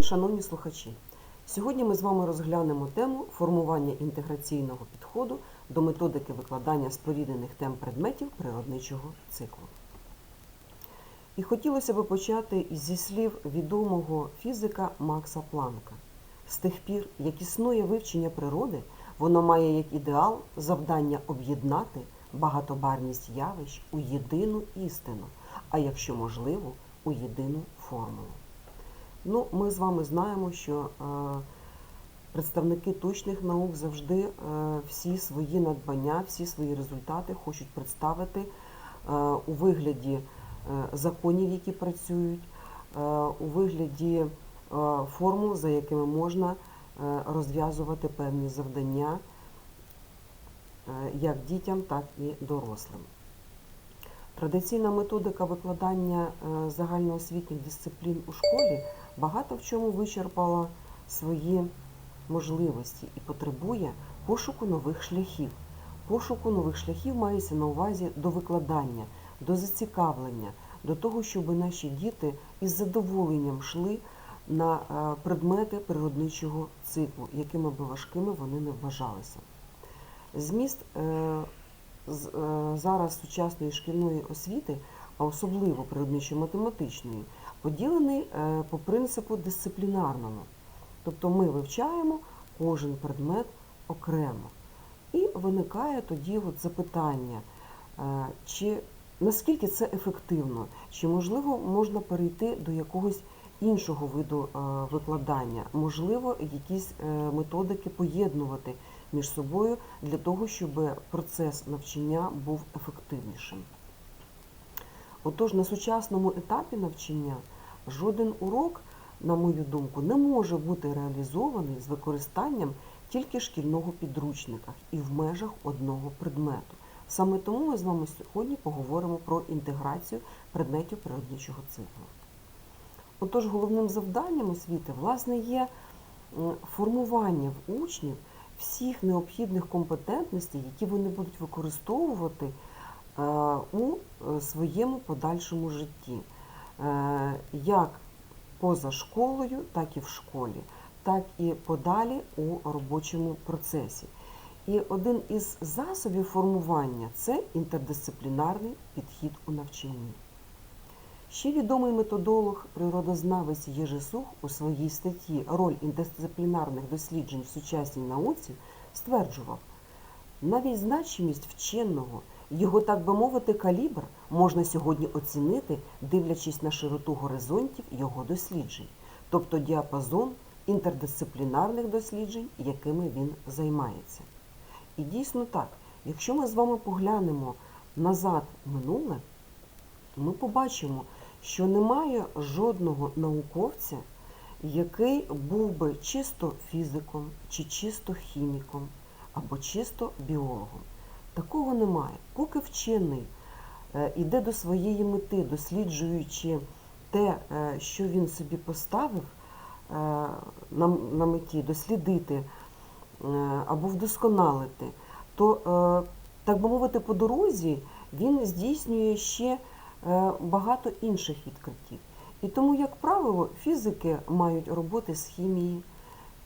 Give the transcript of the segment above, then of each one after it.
шановні слухачі! Сьогодні ми з вами розглянемо тему формування інтеграційного підходу до методики викладання споріднених тем предметів природничого циклу. І хотілося б почати зі слів відомого фізика Макса Планка. З тих пір, як існує вивчення природи, воно має як ідеал завдання об'єднати багатобарність явищ у єдину істину, а якщо можливо, у єдину формулу. Ну, ми з вами знаємо, що е, представники точних наук завжди е, всі свої надбання, всі свої результати хочуть представити е, у вигляді законів, які працюють, у вигляді формул, за якими можна розв'язувати певні завдання як дітям, так і дорослим. Традиційна методика викладання е, загальноосвітніх дисциплін у школі багато в чому вичерпала свої можливості і потребує пошуку нових шляхів. Пошуку нових шляхів мається на увазі до викладання, до зацікавлення, до того, щоб наші діти із задоволенням йшли на е, предмети природничого циклу, якими би важкими вони не вважалися. Зміст е, зараз сучасної шкільної освіти, а особливо природничо-математичної, поділений е, по принципу дисциплінарному. Тобто ми вивчаємо кожен предмет окремо. І виникає тоді от запитання, е, чи наскільки це ефективно, чи можливо можна перейти до якогось іншого виду е, викладання, можливо, якісь е, методики поєднувати між собою для того, щоб процес навчання був ефективнішим. Отож, на сучасному етапі навчання жоден урок, на мою думку, не може бути реалізований з використанням тільки шкільного підручника і в межах одного предмету. Саме тому ми з вами сьогодні поговоримо про інтеграцію предметів природничого циклу. Отож, головним завданням освіти, власне, є формування в учнів всіх необхідних компетентностей, які вони будуть використовувати е, у е, своєму подальшому житті, Е, як поза школою, так і в школі, так і подалі у робочому процесі. І один із засобів формування це інтердисциплінарний підхід у навчанні. Ще відомий методолог, природознавець Єжесух у своїй статті Роль інтердисциплінарних досліджень в сучасній науці стверджував, навіть значимість вченого, його, так би мовити, калібр можна сьогодні оцінити, дивлячись на широту горизонтів його досліджень, тобто діапазон інтердисциплінарних досліджень, якими він займається. І дійсно так, якщо ми з вами поглянемо назад минуле, ми побачимо, що немає жодного науковця, який був би чисто фізиком, чи чисто хіміком, або чисто біологом. Такого немає. Поки вчений е, іде до своєї мети, досліджуючи те, е, що він собі поставив е, на, меті, дослідити е, або вдосконалити, то, е, так би мовити, по дорозі він здійснює ще е, багато інших відкриттів. І тому, як правило, фізики мають роботи з хімії,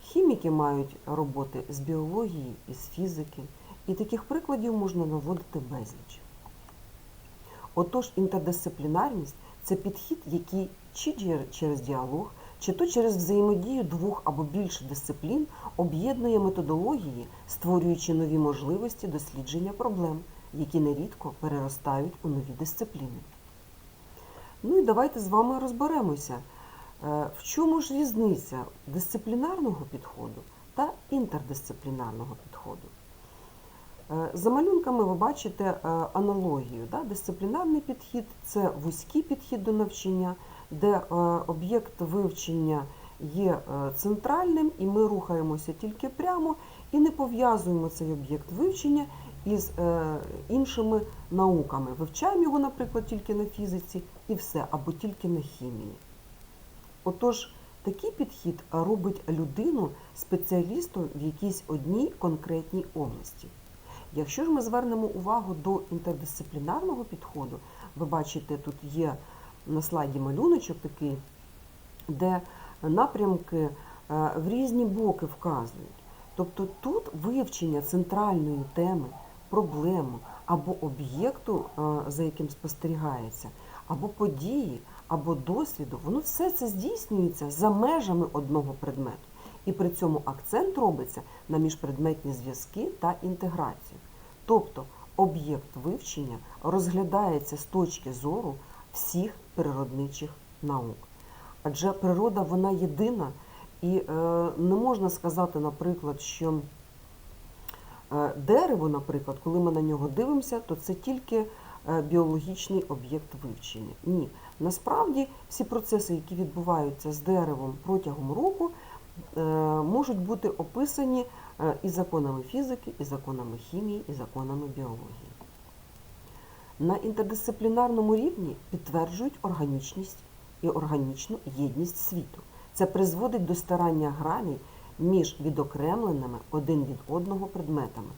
хіміки мають роботи з біології і з фізики. І таких прикладів можна наводити безліч. Отож, інтердисциплінарність це підхід, який чи через діалог, чи то через взаємодію двох або більше дисциплін об'єднує методології, створюючи нові можливості дослідження проблем, які нерідко переростають у нові дисципліни. Ну і давайте з вами розберемося, е, в чому ж різниця дисциплінарного підходу та інтердисциплінарного підходу. Е, За малюнками ви бачите е, аналогію. Да? Дисциплінарний підхід це вузький підхід до навчання, де об'єкт вивчення є центральним, і ми рухаємося тільки прямо і не пов'язуємо цей об'єкт вивчення із е, іншими науками. Вивчаємо його, наприклад, тільки на фізиці і все, або тільки на хімії. Отож, такий підхід робить людину спеціалістом в якійсь одній конкретній області. Якщо ж ми звернемо увагу до інтердисциплінарного підходу, ви бачите, тут є на слайді малюночок такий, де напрямки е, в різні боки вказують. Тобто тут вивчення центральної теми, проблеми або об'єкту, е, за яким спостерігається, або події, або досвіду, воно все це здійснюється за межами одного предмету. І при цьому акцент робиться на міжпредметні зв'язки та інтеграцію. Тобто об'єкт вивчення розглядається з точки зору всіх природничих наук. Адже природа вона єдина, і е, не можна сказати, наприклад, що дерево, наприклад, коли ми на нього дивимося, то це тільки е, біологічний об'єкт вивчення. Ні. Насправді всі процеси, які відбуваються з деревом протягом року, е, можуть бути описані е, і законами фізики, і законами хімії, і законами біології. На інтердисциплінарному рівні підтверджують органічність і органічну єдність світу. Це призводить до старання граней між відокремленими один від одного предметами.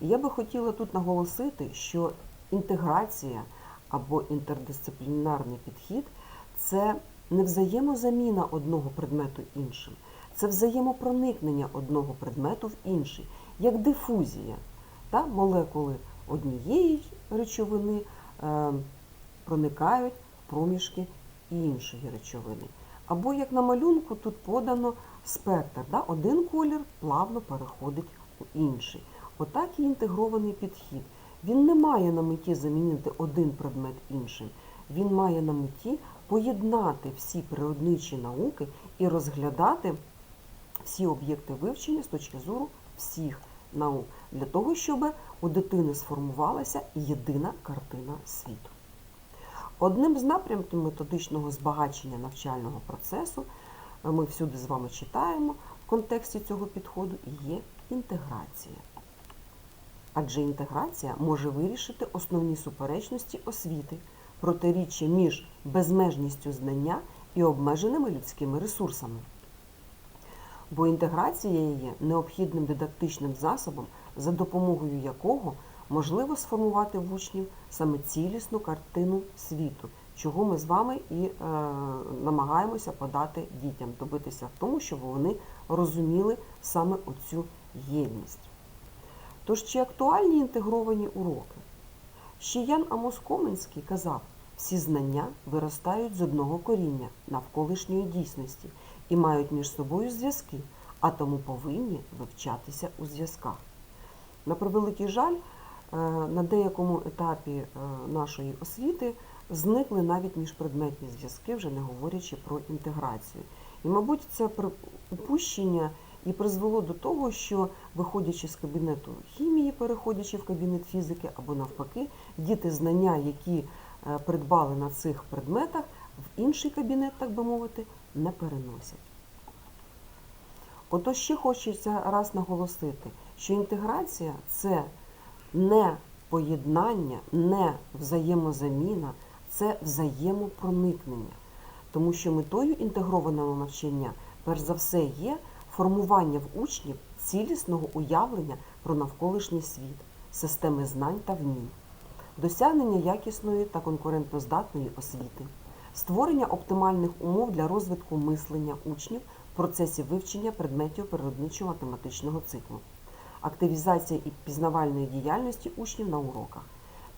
І я би хотіла тут наголосити, що інтеграція або інтердисциплінарний підхід це не взаємозаміна одного предмету іншим, це взаємопроникнення одного предмету в інший, як дифузія. Та молекули однієї речовини е, проникають в проміжки іншої речовини. Або, як на малюнку, тут подано спектр. Да? Один колір плавно переходить у інший. Отак і інтегрований підхід. Він не має на меті замінити один предмет іншим. Він має на меті поєднати всі природничі науки і розглядати всі об'єкти вивчення з точки зору всіх наук, для того, щоб у дитини сформувалася єдина картина світу. Одним з напрямків методичного збагачення навчального процесу е, ми всюди з вами читаємо в контексті цього підходу є інтеграція. Адже інтеграція може вирішити основні суперечності освіти, протиріччя між безмежністю знання і обмеженими людськими ресурсами. Бо інтеграція є необхідним дидактичним засобом, за допомогою якого можливо сформувати в учнів саме цілісну картину світу, чого ми з вами і е, намагаємося подати дітям, добитися в тому, щоб вони розуміли саме оцю єдність. Тож чи актуальні інтегровані уроки? Ще Ян Амос Коменський казав, всі знання виростають з одного коріння навколишньої дійсності і мають між собою зв'язки, а тому повинні вивчатися у зв'язках. На превеликий жаль, на деякому етапі е, нашої освіти зникли навіть міжпредметні зв'язки, вже не говорячи про інтеграцію. І, мабуть, це упущення і призвело до того, що, виходячи з кабінету хімії, переходячи в кабінет фізики або навпаки, діти знання, які е, придбали на цих предметах, в інший кабінет, так би мовити, не переносять. Ото ще хочеться раз наголосити, що інтеграція це не поєднання, не взаємозаміна, це взаємопроникнення. Тому що метою інтегрованого навчання, перш за все, є формування в учнів цілісного уявлення про навколишній світ, системи знань та вмінь, досягнення якісної та конкурентноздатної освіти, створення оптимальних умов для розвитку мислення учнів в процесі вивчення предметів природничо-математичного циклу, активізація і пізнавальної діяльності учнів на уроках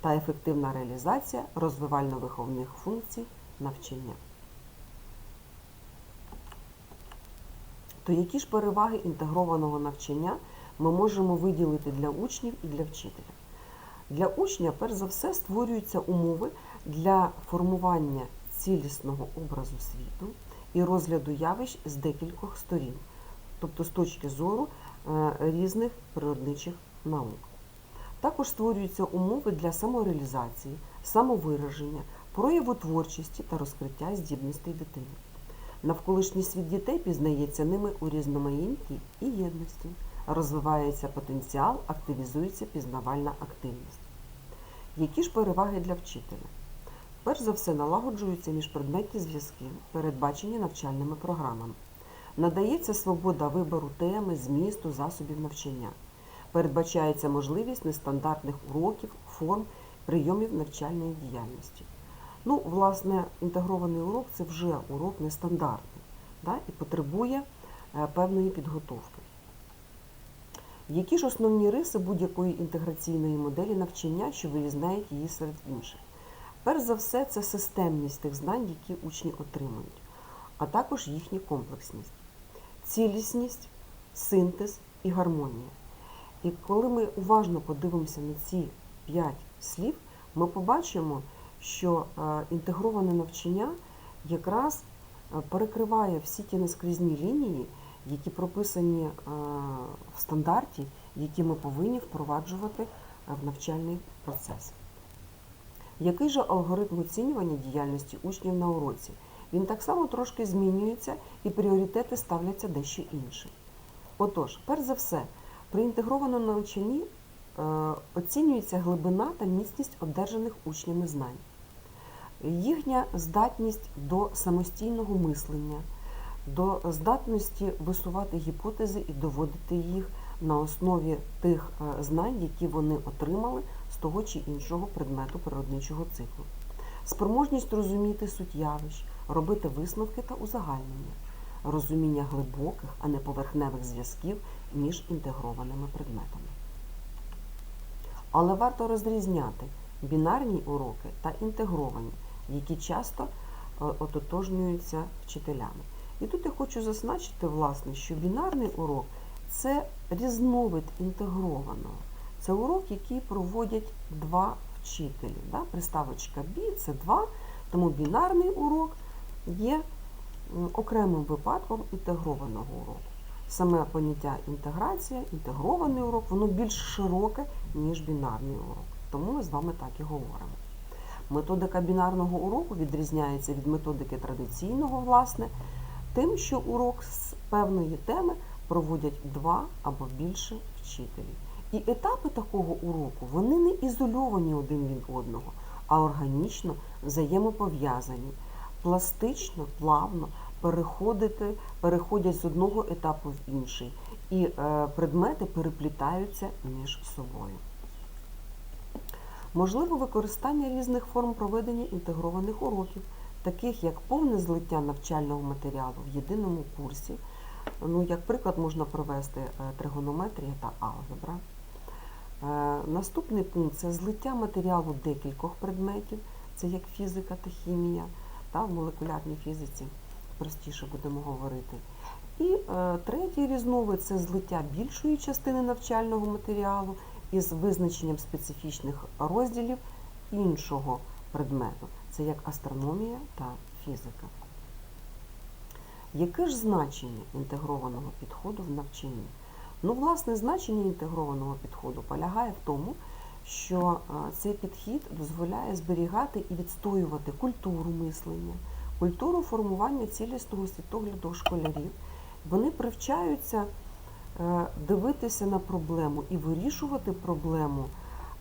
та ефективна реалізація розвивально-виховних функцій навчання. То які ж переваги інтегрованого навчання ми можемо виділити для учнів і для вчителя? Для учня, перш за все, створюються умови для формування цілісного образу світу і розгляду явищ з декількох сторін, тобто з точки зору різних природничих наук. Також створюються умови для самореалізації, самовираження, прояву творчості та розкриття здібностей дитини. Навколишній світ дітей пізнається ними у різноманітній і єдності, розвивається потенціал, активізується пізнавальна активність. Які ж переваги для вчителя? Перш за все, налагоджуються міжпредметні зв'язки, передбачені навчальними програмами. Надається свобода вибору теми, змісту, засобів навчання. Передбачається можливість нестандартних уроків, форм, прийомів навчальної діяльності. Ну, власне, інтегрований урок це вже урок нестандартний. та, і потребує е, певної підготовки. Які ж основні риси будь-якої інтеграційної моделі навчання, що вирізняють її серед інших? Перш за все, це системність тих знань, які учні отримують, а також їхня комплексність, цілісність, синтез і гармонія. І коли ми уважно подивимося на ці п'ять слів, ми побачимо, що е, інтегроване навчання якраз е, перекриває всі ті наскрізні лінії, які прописані е, в стандарті, які ми повинні впроваджувати в навчальний процес. Який же алгоритм оцінювання діяльності учнів на уроці? Він так само трошки змінюється і пріоритети ставляться дещо інші. Отож, перш за все, при інтегрованому навчанні е, оцінюється глибина та міцність одержаних учнями знань, їхня здатність до самостійного мислення, до здатності висувати гіпотези і доводити їх на основі тих е, знань, які вони отримали з того чи іншого предмету природничого циклу, спроможність розуміти суть явищ, робити висновки та узагальнення, розуміння глибоких, а не поверхневих зв'язків між інтегрованими предметами. Але варто розрізняти бінарні уроки та інтегровані, які часто е, ототожнюються вчителями. І тут я хочу зазначити, власне, що бінарний урок це різновид інтегрованого. Це урок, який проводять два вчителі. Да? Приставочка бі це два, тому бінарний урок є окремим випадком інтегрованого уроку. Саме поняття інтеграція, інтегрований урок, воно більш широке, ніж бінарний урок. Тому ми з вами так і говоримо. Методика бінарного уроку відрізняється від методики традиційного, власне, тим, що урок з певної теми проводять два або більше вчителів. І етапи такого уроку вони не ізольовані один від одного, а органічно взаємопов'язані, пластично, плавно переходити, переходять з одного етапу в інший, і е, предмети переплітаються між собою. Можливо використання різних форм проведення інтегрованих уроків, таких як повне злиття навчального матеріалу в єдиному курсі. Ну, як приклад можна провести е, тригонометрія та алгебра. Е, Наступний пункт це злиття матеріалу декількох предметів, це як фізика та хімія, та в молекулярній фізиці простіше будемо говорити. І е, третій різновид це злиття більшої частини навчального матеріалу із визначенням специфічних розділів іншого предмету, це як астрономія та фізика. Яке ж значення інтегрованого підходу в навчанні? Ну, власне, значення інтегрованого підходу полягає в тому, що цей підхід дозволяє зберігати і відстоювати культуру мислення, культуру формування цілісного світогляду школярів. Вони привчаються е, дивитися на проблему і вирішувати проблему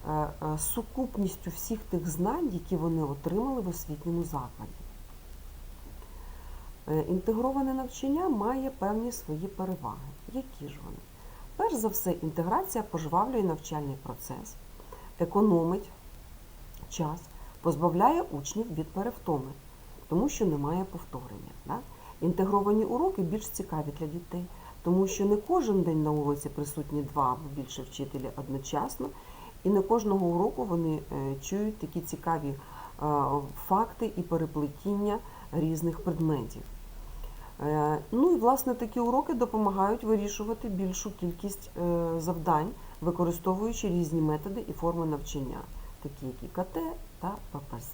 е, е, сукупністю всіх тих знань, які вони отримали в освітньому закладі. Інтегроване навчання має певні свої переваги. Які ж вони? Перш за все, інтеграція пожвавлює навчальний процес, економить час, позбавляє учнів від перевтоми, тому що немає повторення. Да? Інтегровані уроки більш цікаві для дітей, тому що не кожен день на уроці присутні два або більше вчителі одночасно, і не кожного уроку вони е, чують такі цікаві е, факти і переплетіння різних предметів. Е, Ну і власне такі уроки допомагають вирішувати більшу кількість е, завдань, використовуючи різні методи і форми навчання, такі як ІКТ та ППС.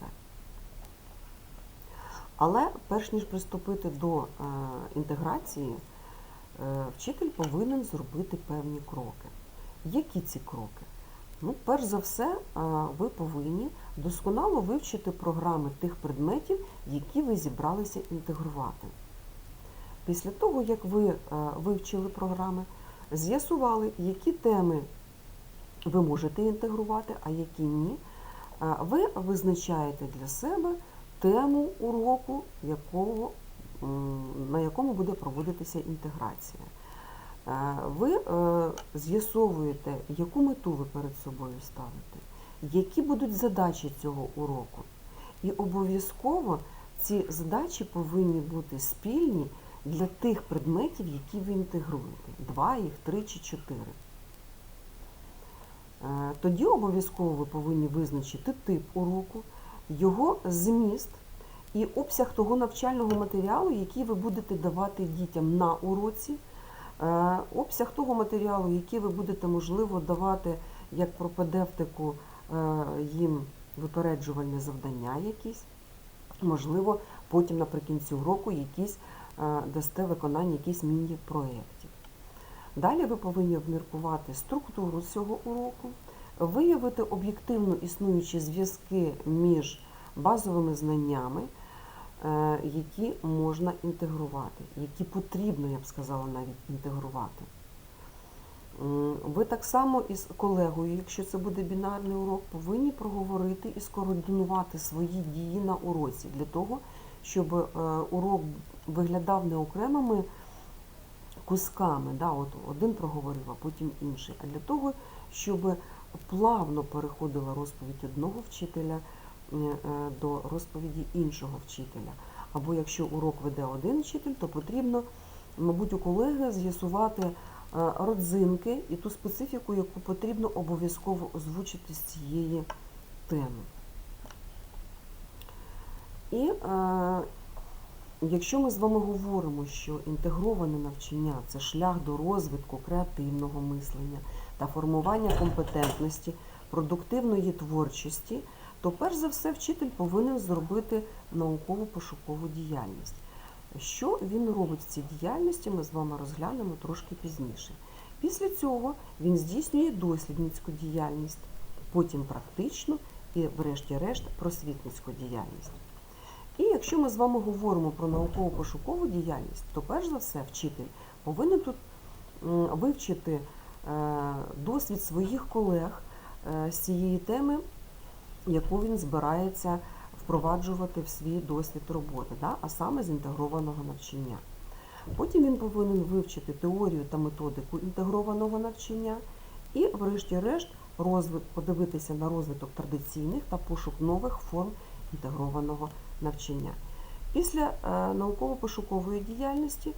Але перш ніж приступити до е, інтеграції, вчитель повинен зробити певні кроки. Які ці кроки? Ну, перш за все, ви повинні досконало вивчити програми тих предметів, які ви зібралися інтегрувати. Після того, як ви е, вивчили програми, з'ясували, які теми ви можете інтегрувати, а які ні, е, ви визначаєте для себе тему уроку, якого, на якому буде проводитися інтеграція. Е, Ви з'ясовуєте, яку мету ви перед собою ставите, які будуть задачі цього уроку. І обов'язково ці задачі повинні бути спільні для тих предметів, які ви інтегруєте. Два їх, три чи чотири. Е, Тоді обов'язково ви повинні визначити тип уроку, його зміст і обсяг того навчального матеріалу, який ви будете давати дітям на уроці, е, обсяг того матеріалу, який ви будете, можливо, давати як пропедевтику е, їм випереджувальне завдання якісь. Можливо, потім наприкінці уроку якісь дасте виконання якісь міні-проєктів. Далі ви повинні обміркувати структуру цього уроку, виявити об'єктивно існуючі зв'язки між базовими знаннями, е, які можна інтегрувати, які потрібно, я б сказала, навіть інтегрувати. Ви так само із колегою, якщо це буде бінарний урок, повинні проговорити і скоординувати свої дії на уроці для того, щоб е, урок виглядав не окремими кусками, да, от один проговорив, а потім інший, а для того, щоб плавно переходила розповідь одного вчителя е, е, до розповіді іншого вчителя. Або якщо урок веде один вчитель, то потрібно, мабуть, у колеги з'ясувати е, родзинки і ту специфіку, яку потрібно обов'язково озвучити з цієї теми. І якщо ми з вами говоримо, що інтегроване навчання це шлях до розвитку креативного мислення та формування компетентності, продуктивної творчості, то перш за все вчитель повинен зробити науково-пошукову діяльність. Що він робить в цій діяльності, ми з вами розглянемо трошки пізніше. Після цього він здійснює дослідницьку діяльність, потім практичну і, врешті-решт, просвітницьку діяльність. Якщо ми з вами говоримо про науково-пошукову діяльність, то перш за все вчитель повинен тут вивчити е, досвід своїх колег е, з цієї теми, яку він збирається впроваджувати в свій досвід роботи, да? а саме з інтегрованого навчання. Потім він повинен вивчити теорію та методику інтегрованого навчання і, врешті-решт, подивитися на розвиток традиційних та пошук нових форм інтегрованого навчання. Після е, науково-пошукової діяльності е,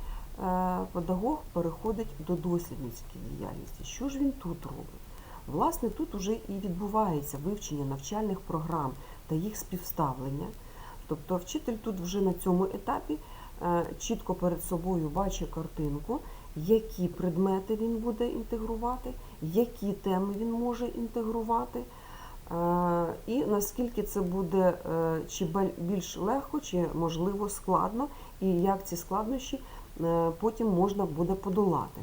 педагог переходить до дослідницької діяльності. Що ж він тут робить? Власне, тут вже і відбувається вивчення навчальних програм та їх співставлення. Тобто вчитель тут вже на цьому етапі е, чітко перед собою бачить картинку, які предмети він буде інтегрувати, які теми він може інтегрувати. І наскільки це буде е, чи більш легко, чи можливо складно, і як ці складнощі е, потім можна буде подолати.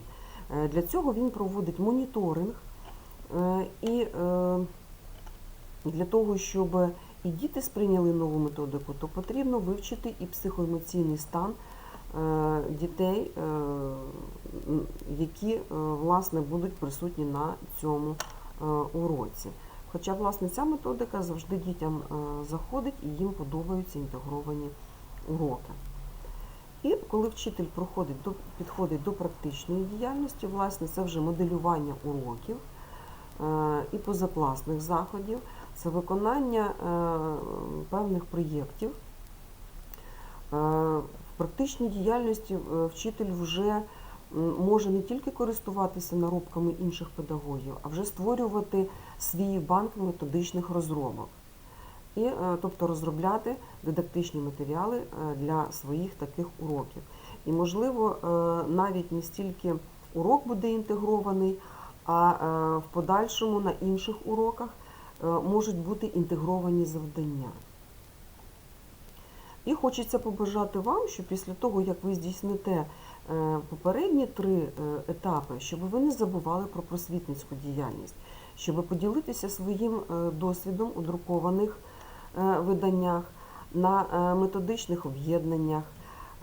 Е, Для цього він проводить моніторинг і для того, щоб і діти сприйняли нову методику, то потрібно вивчити і психоемоційний стан дітей, які власне будуть присутні на цьому уроці. Хоча, власне, ця методика завжди дітям е, заходить і їм подобаються інтегровані уроки. І коли вчитель проходить до, підходить до практичної діяльності, власне, це вже моделювання уроків е, і позакласних заходів, це виконання е, певних проєктів. В практичній діяльності вчитель вже може не тільки користуватися наробками інших педагогів, а вже створювати свій банк методичних розробок. І, е, тобто розробляти дидактичні матеріали е, для своїх таких уроків. І, можливо, е, навіть не стільки урок буде інтегрований, а в подальшому на інших уроках можуть бути інтегровані завдання. І хочеться побажати вам, що після того, як ви здійсните е, попередні три е, етапи, щоб ви не забували про просвітницьку діяльність, щоб поділитися своїм е, досвідом у друкованих виданнях, на методичних об'єднаннях,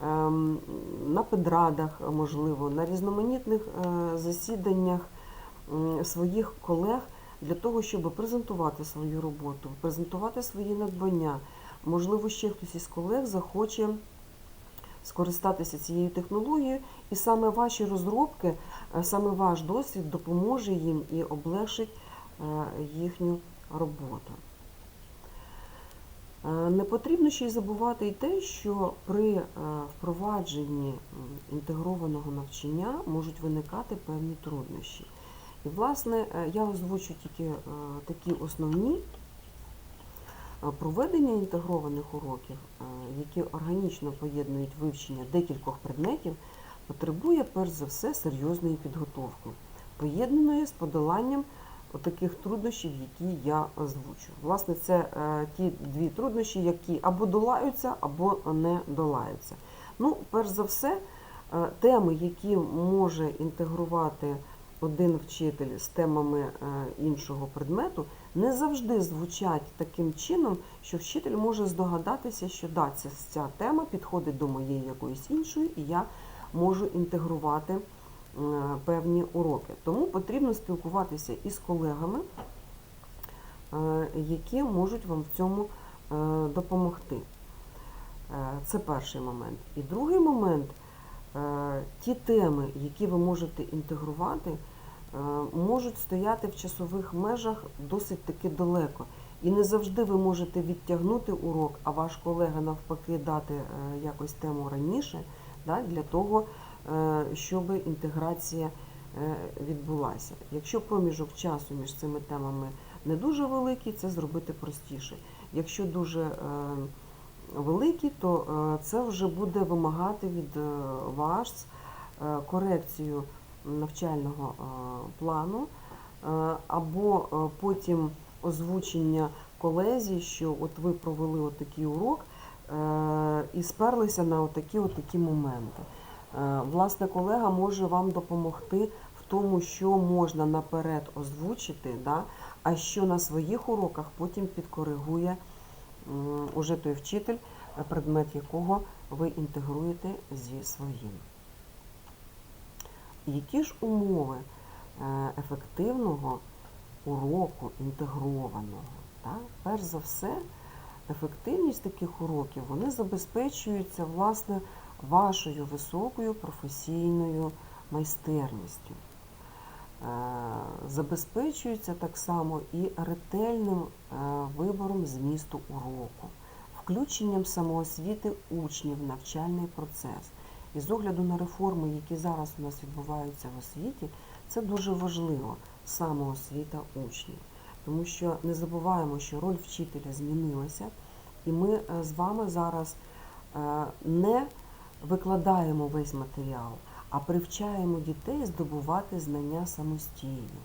ем, на педрадах, можливо, на різноманітних засіданнях своїх колег для того, щоб презентувати свою роботу, презентувати свої надбання. Можливо, ще хтось із колег захоче скористатися цією технологією, і саме ваші розробки, е, саме ваш досвід допоможе їм і облегшить е, їхню роботу. Е, Не потрібно ще й забувати і те, що при впровадженні інтегрованого навчання можуть виникати певні труднощі. І, власне, я озвучу тільки такі основні проведення інтегрованих уроків, е, які органічно поєднують вивчення декількох предметів, потребує перш за все серйозної підготовки, поєднаної з подоланням таких труднощів, які я озвучу. Власне, це е, ті дві труднощі, які або долаються, або не долаються. Ну, перш за все, е, теми, які може інтегрувати один вчитель з темами е, іншого предмету, не завжди звучать таким чином, що вчитель може здогадатися, що да, ця, ця тема підходить до моєї якоїсь іншої, і я можу інтегрувати е, певні уроки. Тому потрібно спілкуватися із колегами, е, які можуть вам в цьому е, допомогти. Це перший момент. І другий момент ті теми, які ви можете інтегрувати, можуть стояти в часових межах досить таки далеко. І не завжди ви можете відтягнути урок, а ваш колега навпаки дати е, якось тему раніше, для того, е, щоб інтеграція е, відбулася. Якщо проміжок часу між цими темами не дуже великий, це зробити простіше. Якщо дуже е, великий, то е, це вже буде вимагати від е, вас е, корекцію навчального е, плану е, або е, потім озвучення колезі, що от ви провели отакий урок і сперлися на отакі отакі моменти. Власне, колега може вам допомогти в тому, що можна наперед озвучити, да, а що на своїх уроках потім підкоригує уже той вчитель, предмет якого ви інтегруєте зі своїм. Які ж умови е, ефективного уроку інтегрованого? Так? Перш за все, ефективність таких уроків вони забезпечуються власне вашою високою професійною майстерністю. Е, Забезпечується так само і ретельним е, вибором змісту уроку, включенням самоосвіти учнів в навчальний процес. І з огляду на реформи, які зараз у нас відбуваються в освіті, це дуже важливо самоосвіта учнів. Тому що не забуваємо, що роль вчителя змінилася, і ми е, з вами зараз е, не викладаємо весь матеріал, а привчаємо дітей здобувати знання самостійно.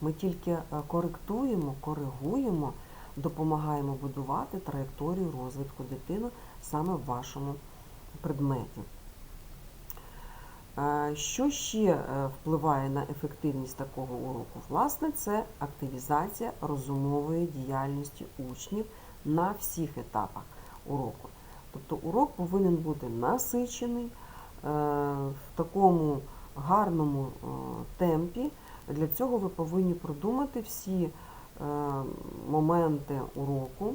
Ми тільки е, коректуємо, коригуємо, допомагаємо будувати траєкторію розвитку дитини саме в вашому предметі. Що ще е, впливає на ефективність такого уроку? Власне, це активізація розумової діяльності учнів на всіх етапах уроку. Тобто урок повинен бути насичений е, в такому гарному е, темпі. Для цього ви повинні продумати всі моменти уроку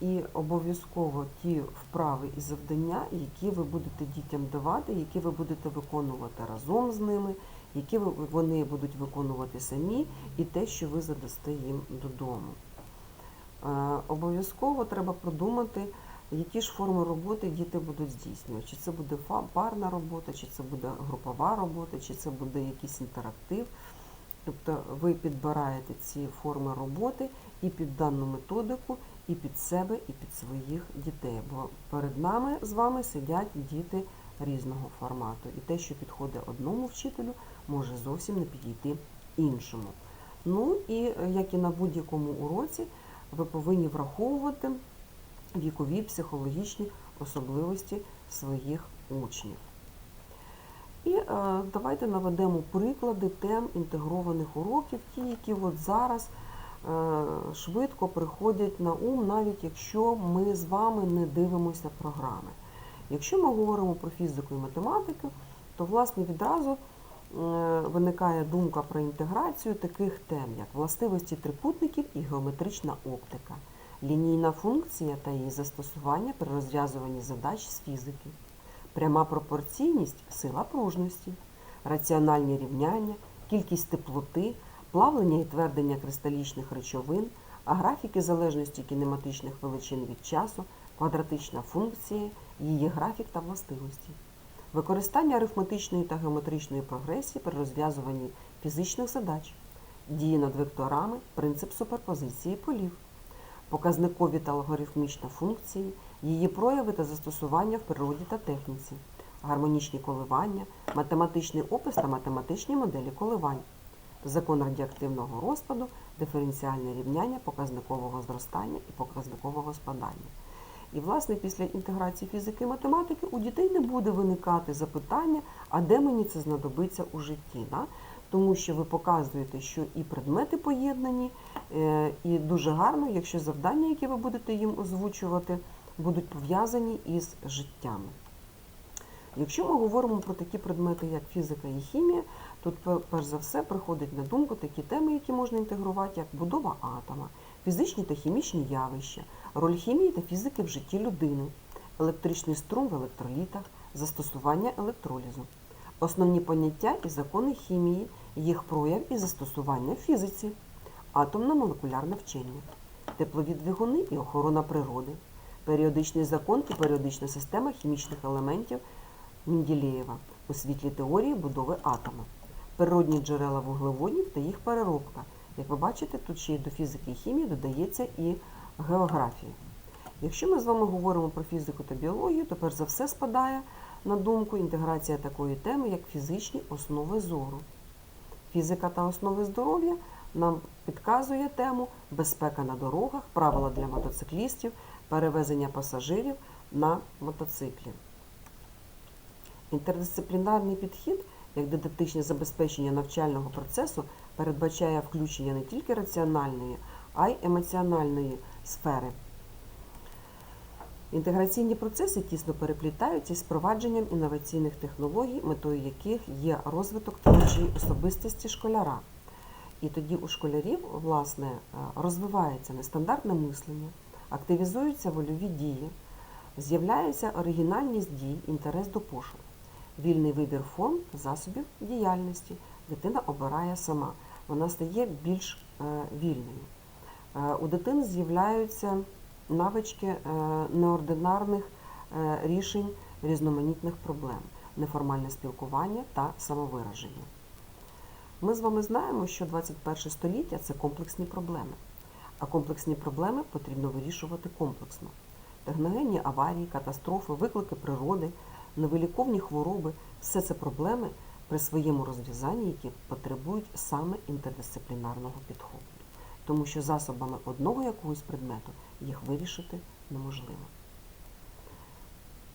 і обов'язково ті вправи і завдання, які ви будете дітям давати, які ви будете виконувати разом з ними, які вони будуть виконувати самі, і те, що ви задасте їм додому. Е, Обов'язково треба продумати, які ж форми роботи діти будуть здійснювати. Чи це буде парна робота, чи це буде групова робота, чи це буде якийсь інтерактив. Тобто ви підбираєте ці форми роботи і під дану методику, і під себе, і під своїх дітей. Бо перед нами з вами сидять діти різного формату. І те, що підходить одному вчителю, може зовсім не підійти іншому. Ну і е, як і на будь-якому уроці, ви повинні враховувати вікові психологічні особливості своїх учнів. І е, давайте наведемо приклади тем інтегрованих уроків, ті, які от зараз швидко приходять на ум, навіть якщо ми з вами не дивимося програми. Якщо ми говоримо про фізику і математику, то власне відразу е, виникає думка про інтеграцію таких тем, як властивості трикутників і геометрична оптика, лінійна функція та її застосування при розв'язуванні задач з фізики, пряма пропорційність сила пружності, раціональні рівняння, кількість теплоти, плавлення і твердення кристалічних речовин, графіки залежності кінематичних величин від часу, квадратична функція, її графік та властивості. Використання арифметичної та геометричної прогресії при розв'язуванні фізичних задач, дії над векторами, принцип суперпозиції полів, показникові та алгоритмічні функції, її прояви та застосування в природі та техніці, гармонічні коливання, математичний опис та математичні моделі коливань, закон радіоактивного розпаду, диференціальне рівняння показникового зростання і показникового спадання. І, власне, після інтеграції фізики і математики у дітей не буде виникати запитання, а де мені це знадобиться у житті. Да? Тому що ви показуєте, що і предмети поєднані, е, і дуже гарно, якщо завдання, які ви будете їм озвучувати, будуть пов'язані із життями. Якщо ми говоримо про такі предмети, як фізика і хімія, тут перш за все приходять на думку такі теми, які можна інтегрувати, як будова атома, фізичні та хімічні явища, роль хімії та фізики в житті людини, електричний струм в електролітах, застосування електролізу, основні поняття і закони хімії, їх прояв і застосування в фізиці, атомно-молекулярне вчення, теплові двигуни і охорона природи, періодичний закон і періодична система хімічних елементів Менділеєва у світлі теорії будови атома, природні джерела вуглеводнів та їх переробка. Як ви бачите, тут ще й до фізики і хімії додається і географія. Якщо ми з вами говоримо про фізику та біологію, то перш за все спадає на думку інтеграція такої теми, як фізичні основи зору. Фізика та основи здоров'я нам підказує тему безпека на дорогах, правила для мотоциклістів, перевезення пасажирів на мотоциклі. Інтердисциплінарний підхід як дидактичне забезпечення навчального процесу передбачає включення не тільки раціональної, а й емоціональної сфери. Інтеграційні процеси тісно переплітаються з впровадженням інноваційних технологій, метою яких є розвиток творчої особистості школяра. І тоді у школярів власне розвивається нестандартне мислення, активізуються вольові дії, з'являється оригінальність дій, інтерес до пошуку, вільний вибір форм, засобів діяльності. Дитина обирає сама, вона стає більш е, вільною. Е, У дитини з'являються навички е, неординарних рішень різноманітних проблем, неформальне спілкування та самовираження. Ми з вами знаємо, що 21 століття це комплексні проблеми, а комплексні проблеми потрібно вирішувати комплексно. Техногенні аварії, катастрофи, виклики природи, невиліковні хвороби все це проблеми при своєму розв'язанні, які потребують саме інтердисциплінарного підходу. Тому що засобами одного якогось предмету їх вирішити неможливо.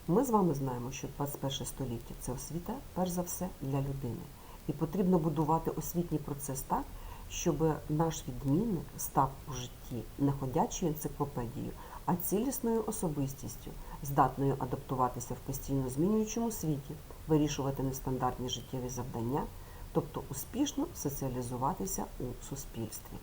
Ми з вами знаємо, що 21 століття це освіта, перш за все, для людини. І потрібно будувати освітній процес так, щоб наш відмінник став у житті не ходячою енциклопедією, а цілісною особистістю, здатною адаптуватися в постійно змінюючому світі, вирішувати нестандартні життєві завдання, тобто успішно соціалізуватися у суспільстві.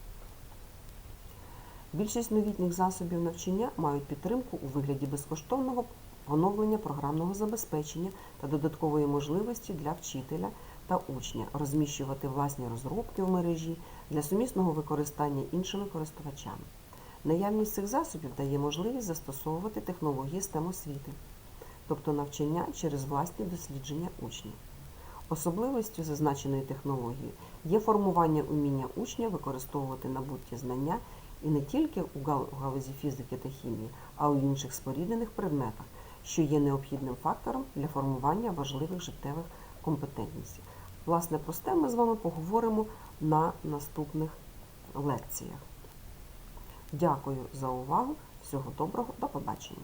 Більшість новітніх засобів навчання мають підтримку у вигляді безкоштовного поновлення програмного забезпечення та додаткової можливості для вчителя та учня розміщувати власні розробки в мережі для сумісного використання іншими користувачами. Наявність цих засобів дає можливість застосовувати технології STEM освіти, тобто навчання через власні дослідження учнів. Особливістю зазначеної технології є формування уміння учня використовувати набуті знання і не тільки у галузі фізики та хімії, а й у інших споріднених предметах, що є необхідним фактором для формування важливих життєвих компетентностей. Власне, про STEM ми з вами поговоримо на наступних лекціях. Дякую за увагу. Всього доброго, до побачення.